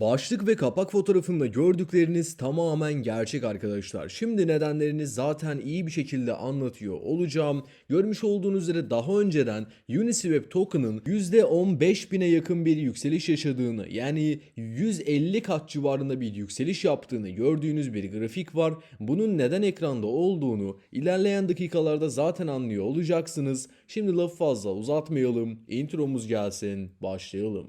Başlık ve kapak fotoğrafında gördükleriniz tamamen gerçek arkadaşlar. Şimdi nedenlerini zaten iyi bir şekilde anlatıyor olacağım. Görmüş olduğunuz üzere daha önceden Uniswap token'ın %15.000'e yakın bir yükseliş yaşadığını yani 150 kat civarında bir yükseliş yaptığını gördüğünüz bir grafik var. Bunun neden ekranda olduğunu ilerleyen dakikalarda zaten anlıyor olacaksınız. Şimdi lafı fazla uzatmayalım. Intromuz gelsin. Başlayalım.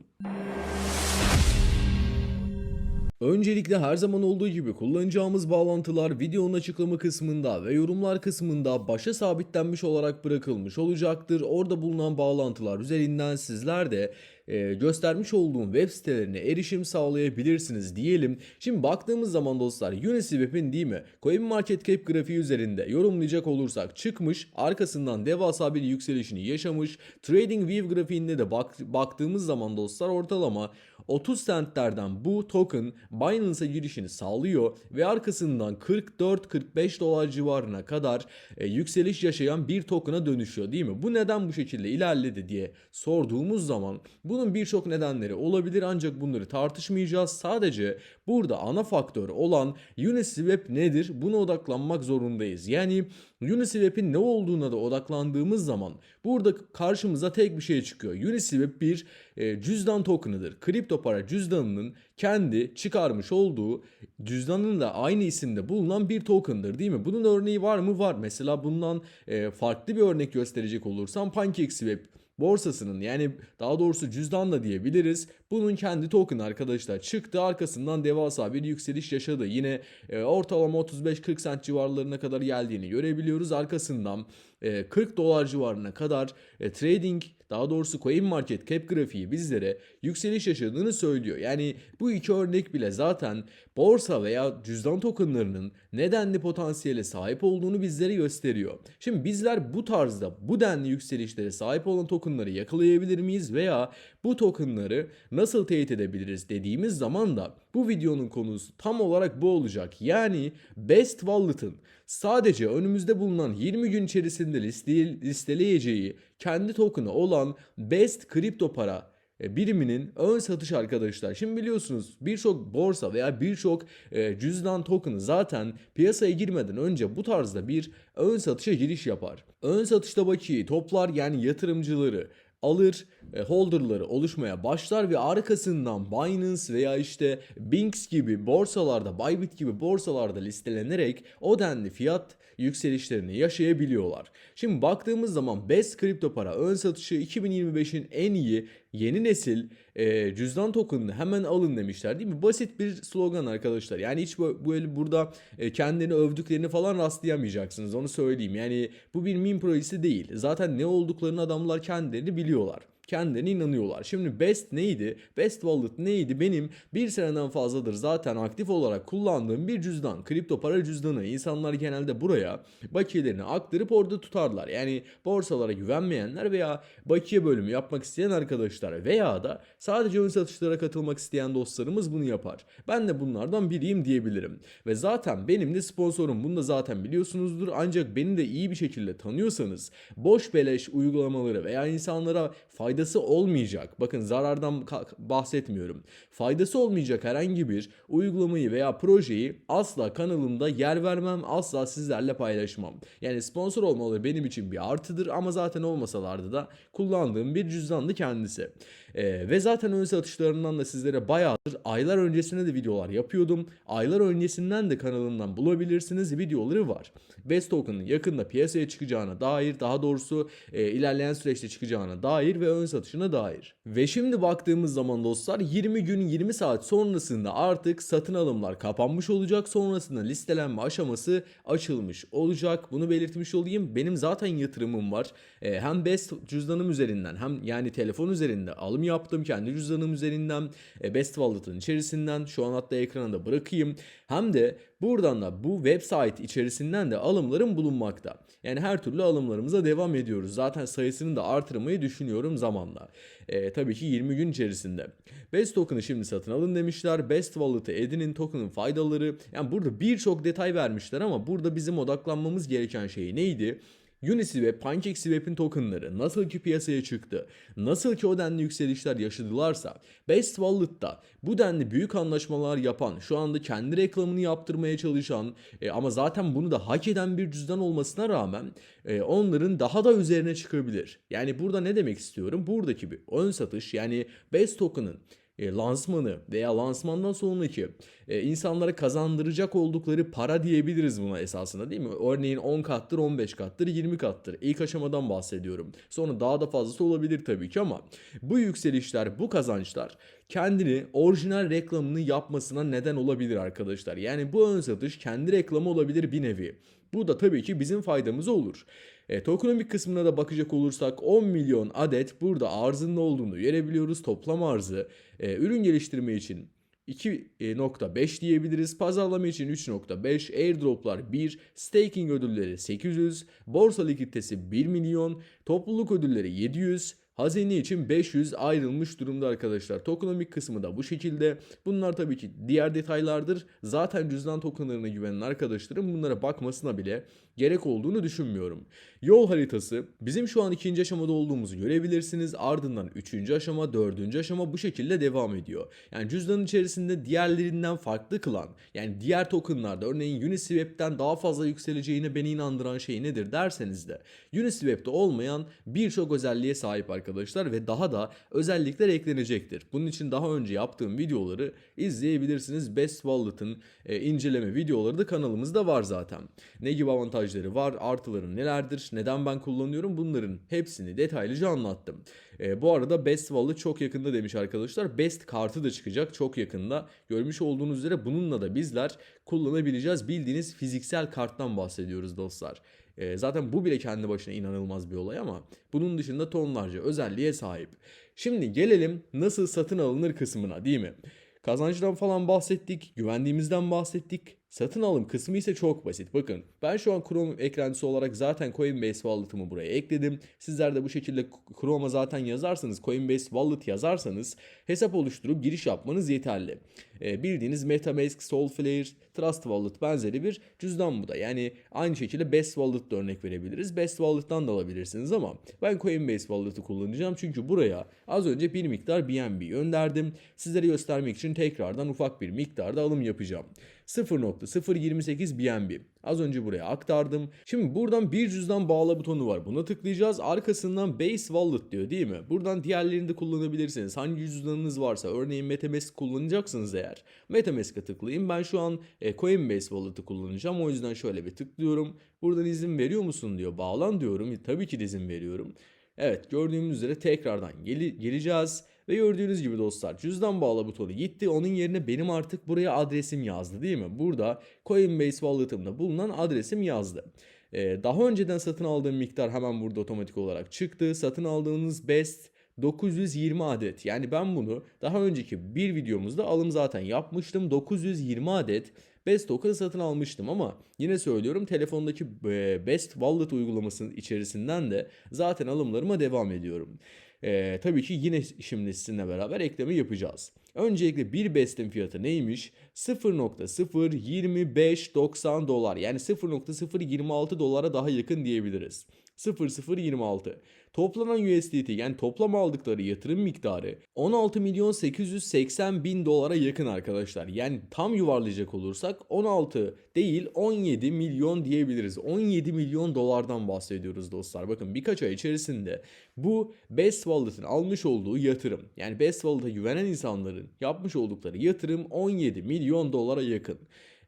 Öncelikle her zaman olduğu gibi kullanacağımız bağlantılar videonun açıklama kısmında ve yorumlar kısmında başa sabitlenmiş olarak bırakılmış olacaktır. Orada bulunan bağlantılar üzerinden sizler de e, göstermiş olduğum web sitelerine erişim sağlayabilirsiniz diyelim. Şimdi baktığımız zaman dostlar Uniswap'in değil mi CoinMarketCap grafiği üzerinde yorumlayacak olursak çıkmış arkasından devasa bir yükselişini yaşamış. TradingView grafiğinde de bak, baktığımız zaman dostlar ortalama 30 centlerden bu token Binance'a girişini sağlıyor ve arkasından 44-45 dolar civarına kadar e, yükseliş yaşayan bir token'a dönüşüyor değil mi? Bu neden bu şekilde ilerledi diye sorduğumuz zaman bunun birçok nedenleri olabilir ancak bunları tartışmayacağız. Sadece burada ana faktör olan Uniswap nedir? Buna odaklanmak zorundayız. Yani Uniswap'in ne olduğuna da odaklandığımız zaman burada karşımıza tek bir şey çıkıyor. Uniswap bir e, cüzdan token'ıdır. Kripto para cüzdanının kendi çıkarmış olduğu cüzdanın da aynı isimde bulunan bir token'dır değil mi? Bunun örneği var mı? Var. Mesela bundan e, farklı bir örnek gösterecek olursam PancakeSwap borsasının yani daha doğrusu cüzdan da diyebiliriz. Bunun kendi token arkadaşlar çıktı arkasından devasa bir yükseliş yaşadı. Yine e, ortalama 35-40 cent civarlarına kadar geldiğini görebiliyoruz. Arkasından 40 dolar civarına kadar e, trading daha doğrusu CoinMarketCap grafiği bizlere yükseliş yaşadığını söylüyor. Yani bu iki örnek bile zaten borsa veya cüzdan tokenlarının nedenli potansiyele sahip olduğunu bizlere gösteriyor. Şimdi bizler bu tarzda bu denli yükselişlere sahip olan tokenları yakalayabilir miyiz veya bu tokenları nasıl teyit edebiliriz dediğimiz zaman da bu videonun konusu tam olarak bu olacak. Yani Best Wallet'ın sadece önümüzde bulunan 20 gün içerisinde liste- listeleyeceği kendi token'ı olan Best kripto para e, biriminin ön satış arkadaşlar. Şimdi biliyorsunuz birçok borsa veya birçok e, cüzdan token'ı zaten piyasaya girmeden önce bu tarzda bir ön satışa giriş yapar. Ön satışta bakiyeyi toplar yani yatırımcıları alır, holderları oluşmaya başlar ve arkasından Binance veya işte Binx gibi borsalarda, Bybit gibi borsalarda listelenerek o denli fiyat yükselişlerini yaşayabiliyorlar. Şimdi baktığımız zaman Best kripto para ön satışı 2025'in en iyi yeni nesil e, cüzdan tokenını hemen alın demişler değil mi? Basit bir slogan arkadaşlar. Yani hiç bu- böyle burada e, kendini övdüklerini falan rastlayamayacaksınız onu söyleyeyim. Yani bu bir meme projesi değil. Zaten ne olduklarını adamlar kendileri biliyorlar kendilerine inanıyorlar. Şimdi Best neydi? Best Wallet neydi? Benim bir seneden fazladır zaten aktif olarak kullandığım bir cüzdan. Kripto para cüzdanı. İnsanlar genelde buraya bakiyelerini aktarıp orada tutarlar. Yani borsalara güvenmeyenler veya bakiye bölümü yapmak isteyen arkadaşlar veya da sadece ön satışlara katılmak isteyen dostlarımız bunu yapar. Ben de bunlardan biriyim diyebilirim. Ve zaten benim de sponsorum. Bunu da zaten biliyorsunuzdur. Ancak beni de iyi bir şekilde tanıyorsanız boş beleş uygulamaları veya insanlara faydası olmayacak. Bakın zarardan bahsetmiyorum. Faydası olmayacak herhangi bir uygulamayı veya projeyi asla kanalımda yer vermem. Asla sizlerle paylaşmam. Yani sponsor olmaları benim için bir artıdır ama zaten olmasalardı da kullandığım bir cüzdandı kendisi. Ee, ve zaten ön satışlarından da sizlere bayağıdır aylar öncesine de videolar yapıyordum. Aylar öncesinden de kanalımdan bulabilirsiniz videoları var. Best Token'ın yakında piyasaya çıkacağına dair daha doğrusu e, ilerleyen süreçte çıkacağına dair ve ön satışına dair. Ve şimdi baktığımız zaman dostlar 20 gün 20 saat sonrasında artık satın alımlar kapanmış olacak. Sonrasında listelenme aşaması açılmış olacak. Bunu belirtmiş olayım. Benim zaten yatırımım var. E, hem Best cüzdanım üzerinden hem yani telefon üzerinde alım yaptım. Kendi cüzdanım üzerinden e, Best Wallet'ın içerisinden şu an hatta ekrana da bırakayım. Hem de buradan da bu website içerisinden de alımlarım bulunmakta. Yani her türlü alımlarımıza devam ediyoruz. Zaten sayısını da artırmayı düşünüyorum zamanla. E, tabii ki 20 gün içerisinde. Best Token'ı şimdi satın alın demişler. Best Wallet'ı edinin token'ın faydaları. Yani burada birçok detay vermişler ama burada bizim odaklanmamız gereken şey neydi? Uniswap, PancakeSwap'in tokenları nasıl ki piyasaya çıktı, nasıl ki o denli yükselişler yaşadılarsa, Best Wallet'ta bu denli büyük anlaşmalar yapan, şu anda kendi reklamını yaptırmaya çalışan e, ama zaten bunu da hak eden bir cüzdan olmasına rağmen e, onların daha da üzerine çıkabilir. Yani burada ne demek istiyorum? Buradaki bir ön satış yani Best Token'ın e, lansmanı veya lansmandan sonraki e, insanlara kazandıracak oldukları para diyebiliriz buna esasında değil mi? Örneğin 10 kattır, 15 kattır, 20 kattır. İlk aşamadan bahsediyorum. Sonra daha da fazlası olabilir tabii ki ama bu yükselişler, bu kazançlar kendini orijinal reklamını yapmasına neden olabilir arkadaşlar. Yani bu ön satış kendi reklamı olabilir bir nevi. Bu da tabii ki bizim faydamıza olur. E, tokenomik kısmına da bakacak olursak 10 milyon adet burada arzın ne olduğunu görebiliyoruz. Toplam arzı e, ürün geliştirme için 2.5 diyebiliriz. Pazarlama için 3.5, airdroplar 1, staking ödülleri 800, borsa likiditesi 1 milyon, topluluk ödülleri 700, Hazine için 500 ayrılmış durumda arkadaşlar. Tokenomik kısmı da bu şekilde. Bunlar tabii ki diğer detaylardır. Zaten cüzdan tokenlarına güvenen arkadaşlarım bunlara bakmasına bile gerek olduğunu düşünmüyorum. Yol haritası bizim şu an ikinci aşamada olduğumuzu görebilirsiniz. Ardından üçüncü aşama, dördüncü aşama bu şekilde devam ediyor. Yani cüzdanın içerisinde diğerlerinden farklı kılan yani diğer tokenlarda örneğin Uniswap'ten daha fazla yükseleceğine beni inandıran şey nedir derseniz de Uniswap'te olmayan birçok özelliğe sahip arkadaşlar ve daha da özellikler eklenecektir. Bunun için daha önce yaptığım videoları izleyebilirsiniz. Best Wallet'ın e, inceleme videoları da kanalımızda var zaten. Ne gibi avantajları var, artıları nelerdir, neden ben kullanıyorum bunların hepsini detaylıca anlattım. E, bu arada Best Wallet çok yakında demiş arkadaşlar. Best kartı da çıkacak çok yakında. Görmüş olduğunuz üzere bununla da bizler kullanabileceğiz. Bildiğiniz fiziksel karttan bahsediyoruz dostlar. E, zaten bu bile kendi başına inanılmaz bir olay ama bunun dışında tonlarca özelliğe sahip. Şimdi gelelim nasıl satın alınır kısmına değil mi? Kazançtan falan bahsettik, güvendiğimizden bahsettik. Satın alım kısmı ise çok basit. Bakın ben şu an Chrome ekrentisi olarak zaten Coinbase Wallet'ımı buraya ekledim. Sizler de bu şekilde Chrome'a zaten yazarsanız Coinbase Wallet yazarsanız hesap oluşturup giriş yapmanız yeterli. E, bildiğiniz Metamask, Soulflare, Trust Wallet benzeri bir cüzdan bu da. Yani aynı şekilde Best Wallet'da örnek verebiliriz. Best Wallet'tan da alabilirsiniz ama ben Coinbase Wallet'ı kullanacağım. Çünkü buraya az önce bir miktar BNB gönderdim. Sizlere göstermek için tekrardan ufak bir miktarda alım yapacağım. 0.028 BNB. Az önce buraya aktardım. Şimdi buradan bir cüzdan bağla butonu var. Buna tıklayacağız. Arkasından Base Wallet diyor değil mi? Buradan diğerlerini de kullanabilirsiniz. Hangi cüzdanınız varsa örneğin Metamask kullanacaksınız eğer. Metamask'a tıklayayım. Ben şu an e, Coinbase Wallet'ı kullanacağım. O yüzden şöyle bir tıklıyorum. Buradan izin veriyor musun diyor. Bağlan diyorum. E, tabii ki de izin veriyorum. Evet gördüğümüz üzere tekrardan gel geleceğiz. Ve gördüğünüz gibi dostlar cüzdan bağla butonu gitti. Onun yerine benim artık buraya adresim yazdı değil mi? Burada Coinbase Wallet'ımda bulunan adresim yazdı. Ee, daha önceden satın aldığım miktar hemen burada otomatik olarak çıktı. Satın aldığınız best 920 adet. Yani ben bunu daha önceki bir videomuzda alım zaten yapmıştım. 920 adet Best Token satın almıştım ama yine söylüyorum telefondaki Best Wallet uygulamasının içerisinden de zaten alımlarıma devam ediyorum. Ee, tabii ki yine şimdi sizinle beraber ekleme yapacağız. Öncelikle bir bestin fiyatı neymiş? 0.02590 dolar yani 0.026 dolara daha yakın diyebiliriz. 0026. Toplanan USDT yani toplam aldıkları yatırım miktarı 16 milyon 880 bin dolara yakın arkadaşlar. Yani tam yuvarlayacak olursak 16 değil 17 milyon diyebiliriz. 17 milyon dolardan bahsediyoruz dostlar. Bakın birkaç ay içerisinde bu Best Wallet'ın almış olduğu yatırım yani Best Wallet'a güvenen insanların yapmış oldukları yatırım 17 milyon dolara yakın.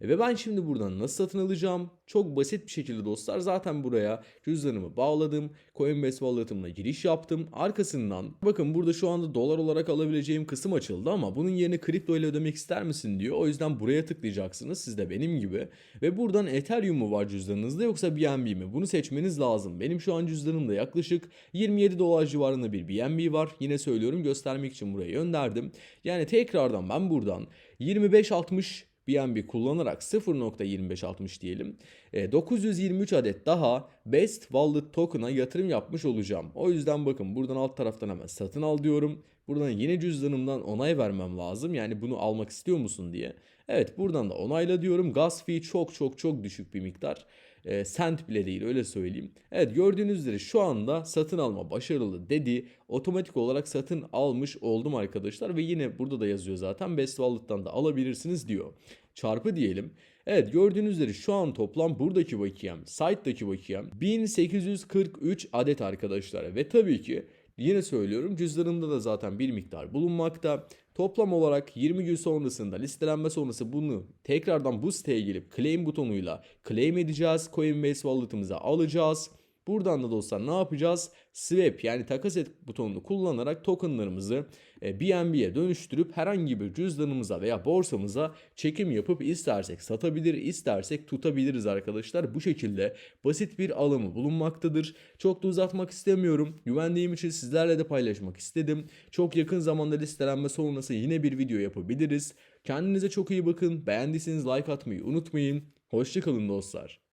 Ve ben şimdi buradan nasıl satın alacağım? Çok basit bir şekilde dostlar zaten buraya cüzdanımı bağladım. Coinbase Wallet'ımla giriş yaptım. Arkasından bakın burada şu anda dolar olarak alabileceğim kısım açıldı ama bunun yerine kripto ile ödemek ister misin diyor. O yüzden buraya tıklayacaksınız siz de benim gibi. Ve buradan Ethereum mu var cüzdanınızda yoksa BNB mi? Bunu seçmeniz lazım. Benim şu an cüzdanımda yaklaşık 27 dolar civarında bir BNB var. Yine söylüyorum göstermek için buraya gönderdim. Yani tekrardan ben buradan 25-60 BNB kullanarak 0.2560 diyelim 923 e, adet daha Best Wallet Token'a yatırım yapmış olacağım. O yüzden bakın buradan alt taraftan hemen satın al diyorum. Buradan yine cüzdanımdan onay vermem lazım. Yani bunu almak istiyor musun diye. Evet buradan da onayla diyorum. Gas fee çok çok çok düşük bir miktar. e, sent bile değil öyle söyleyeyim. Evet gördüğünüz üzere şu anda satın alma başarılı dedi. Otomatik olarak satın almış oldum arkadaşlar ve yine burada da yazıyor zaten Best Wallet'tan da alabilirsiniz diyor. Çarpı diyelim. Evet gördüğünüz üzere şu an toplam buradaki bakiyem, site'daki bakiyem 1843 adet arkadaşlar ve tabii ki Yine söylüyorum cüzdanımda da zaten bir miktar bulunmakta. Toplam olarak 20 gün sonrasında listelenme sonrası bunu tekrardan bu siteye gelip claim butonuyla claim edeceğiz. Coinbase wallet'ımıza alacağız. Buradan da dostlar ne yapacağız? Swap yani takas et butonunu kullanarak tokenlarımızı BNB'ye dönüştürüp herhangi bir cüzdanımıza veya borsamıza çekim yapıp istersek satabilir, istersek tutabiliriz arkadaşlar. Bu şekilde basit bir alımı bulunmaktadır. Çok da uzatmak istemiyorum. Güvendiğim için sizlerle de paylaşmak istedim. Çok yakın zamanda listelenme sonrası yine bir video yapabiliriz. Kendinize çok iyi bakın. Beğendiyseniz like atmayı unutmayın. Hoşçakalın dostlar.